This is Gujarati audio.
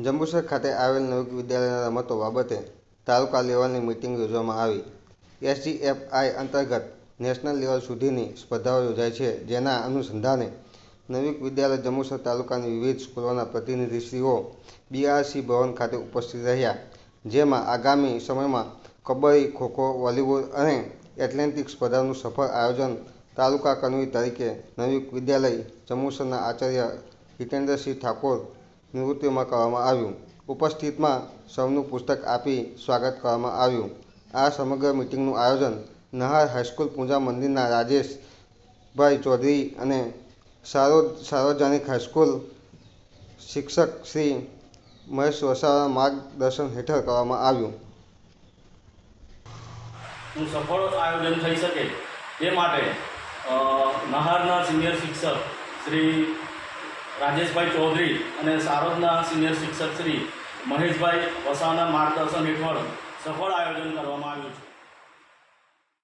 જંબુસર ખાતે આવેલ નવયુગ વિદ્યાલયના રમતો બાબતે તાલુકા લેવલની મિટિંગ યોજવામાં આવી. એસજીએફઆઈ અંતર્ગત નેશનલ લેવલ સુધીની સ્પર્ધાઓ યોજાય છે, જેના અનુસંધાને નવયુગ વિદ્યાલય જંબુસર તાલુકાની વિવિધ સ્કૂલોના પ્રતિનિધિશ્રીઓ બીઆરસી ભવન ખાતે ઉપસ્થિત રહ્યા, જેમાં આગામી સમયમાં કબડ્ડી, ખોખો, વોલીબોલ અને એથ્લેટિક્સ સ્પર્ધાનું સફળ આયોજન તાલુકા કન્વી તરીકે નવયુગ વિદ્યાલય જંબુસરના આચાર્ય હિતેન્દ્રસિંહ ઠાકોર નિવૃત્તિમાં કરવામાં આવ્યું. ઉપસ્થિતમાં સૌનું પુસ્તક આપી સ્વાગત કરવામાં આવ્યું. આ સમગ્ર મિટિંગનું આયોજન નહાર હાઈસ્કૂલ પૂજા મંદિરના રાજેશભાઈ ચૌધરી અને સાર્વ સાર્વજનિક હાઈસ્કૂલ શિક્ષક શ્રી મહેશ વસાવાના માર્ગદર્શન હેઠળ કરવામાં આવ્યું. સફળ આયોજન થઈ શકે? તે માટે નહારના સિનિયર શિક્ષક શ્રી રાજેશભાઈ ચૌધરી અને સારોદના સિનિયર શિક્ષક શ્રી મહેશભાઈ વસાના માર્ગદર્શન હેઠળ સફળ આયોજન કરવામાં આવ્યું છે.